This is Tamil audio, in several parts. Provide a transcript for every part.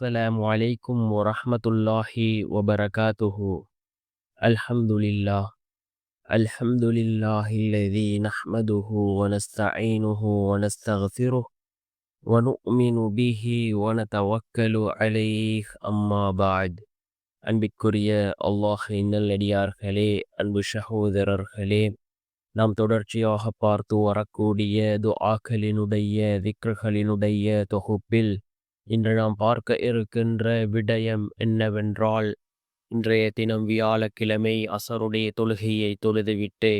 السلام عليكم ورحمة الله وبركاته الحمد لله الحمد لله الذي نحمده ونستعينه ونستغفره ونؤمن به ونتوكل عليه أما بعد அன்பிற்குரிய அல்லாஹின் நல்லடியார்களே அன்பு சகோதரர்களே நாம் தொடர்ச்சியாக பார்த்து வரக்கூடிய துஆக்களினுடைய திக்ருகளினுடைய தொகுப்பில் இன்று நாம் பார்க்க இருக்கின்ற விடயம் என்னவென்றால் இன்றைய தினம் வியாழக்கிழமை அசருடைய தொழுகையை தொழுதுவிட்டு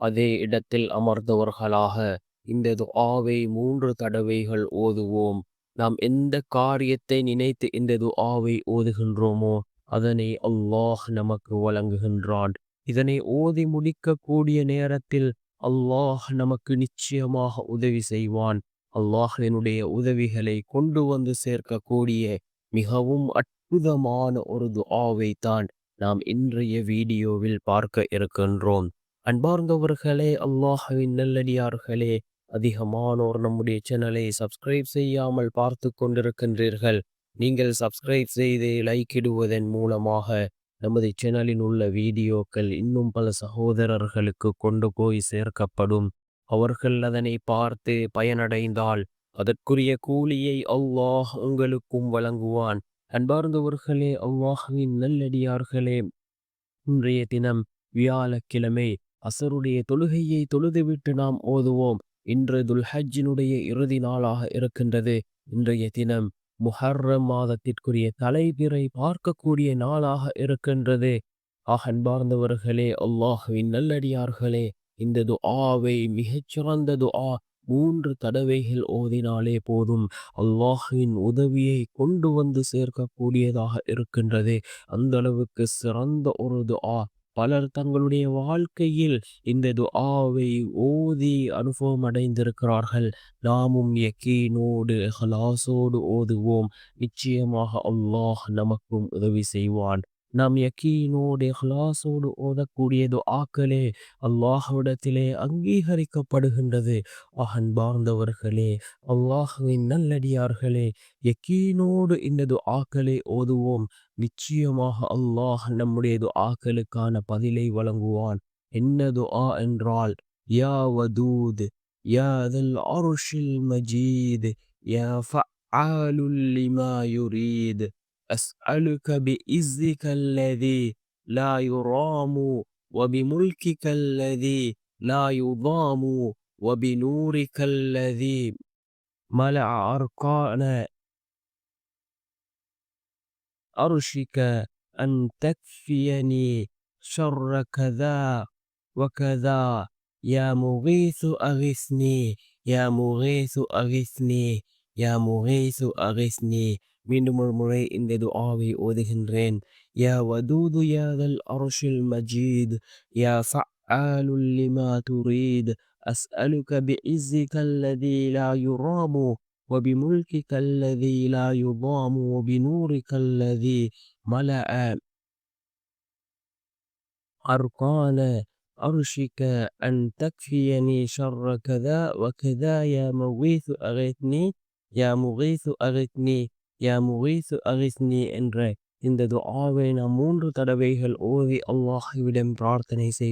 அதே இடத்தில் அமர்ந்தவர்களாக இந்த துஆவை மூன்று தடவைகள் ஓதுவோம். நாம் எந்த காரியத்தை நினைத்து இந்த துஆவை ஓதுகின்றோமோ அதனை அல்லாஹ் நமக்கு வழங்குகின்றான். இதனை ஓதி முடிக்கக்கூடிய நேரத்தில் அல்லாஹ் நமக்கு நிச்சயமாக உதவி செய்வான். அல்லாஹினுடைய உதவிகளை கொண்டு வந்து சேர்க்கக்கூடிய மிகவும் அற்புதமான ஒரு துஆவை தான் நாம் இன்றைய வீடியோவில் பார்க்க இருக்கின்றோம். அன்பார்ந்தவர்களே அல்லாஹவின் நல்லடியார்களே அதிகமானோர் நம்முடைய சேனலை சப்ஸ்கிரைப் செய்யாமல் பார்த்து கொண்டிருக்கின்றீர்கள். நீங்கள் சப்ஸ்கிரைப் செய்து லைக் இடுவதன் மூலமாக நமது சேனலில் உள்ள வீடியோக்கள் இன்னும் பல சகோதரர்களுக்கு கொண்டு போய் சேர்க்கப்படும். அவர்கள் அதனை பார்த்து பயனடைந்தால் அதற்குரிய கூலியை அல்லாஹ் உங்களுக்கும் வழங்குவான். அன்பார்ந்தவர்களே அல்லாஹுவின் நல்லடியார்களே இன்றைய தினம் வியாழக்கிழமை அசருடைய தொழுகையை தொழுதுவிட்டு நாம் ஓதுவோம். இன்று துல்ஹஜினுடைய இறுதி நாளாக இருக்கின்றது. இன்றைய தினம் முஹர்ரம் மாதத்திற்குரிய தலைவிரை பார்க்கக்கூடிய நாளாக இருக்கின்றது. அகன்பார்ந்தவர்களே அல்லாஹுவின் நல்லடியார்களே இந்த துஆவை மிகச்சிறந்த துஆ மூன்று தடவைகள் ஓதினாலே போதும். அல்லாஹின் உதவியை கொண்டு வந்து சேர்க்கக்கூடியதாக இருக்கின்றது. அந்த அளவுக்கு சிறந்த ஒரு துஆ. பலர் தங்களுடைய வாழ்க்கையில் இந்த துஆவை ஓதி அனுபவம் அடைந்திருக்கிறார்கள். நாமும் யக்கீனோடு ஹலாசோடு ஓதுவோம். நிச்சயமாக அல்லாஹ் நமக்கும் உதவி செய்வான். நாம் யக்கீனோடு ஹலாசோடு ஓதக்கூடிய துஆக்களே அல்லாஹ்விடத்திலே அங்கீகரிக்கப்படுகின்றது. அன்பார்ந்தவர்களே அல்லாஹுவின் நல்லடியார்களே யக்கீனோடு இந்த துஆக்களை ஓதுவோம். நிச்சயமாக அல்லாஹ் நம்முடைய துஆக்களுக்கான பதிலை வழங்குவான். என்ன துஆ என்றால் யா வதூத் யா தல் மஜீத் யா ஃபஆலுல் லிமா யுரீத். أسألك بإذك الذي لا يرام وبملكك الذي لا يضام وبنورك الذي ملأ أركان أرشك أن تكفيني شر كذا وكذا. يا مغيث أغثني يا مغيث أغثني يا مغيث أغثني. மீண்டும் ஒரு முறை இந்த துஆவை ஓதுகின்றேன் யா வதூது யா தல் அர்ஷில் மஜீத் யா ஃபஆலுல் லிமா துரீத் أسألك بعزك الذي لا يرام وبملكك الذي لا يضام وبنورك الذي ملأ أركان أرشك أن تكفيني شر كذا وكذا يا مغيث أغثني يا مغيث أغثني யா முகீசு அகிஸ்னி என்ற இந்த துஆவை நாம் மூன்று தடவைகள் ஓதி அல்லாஹ்விடம் பிரார்த்தனை செய்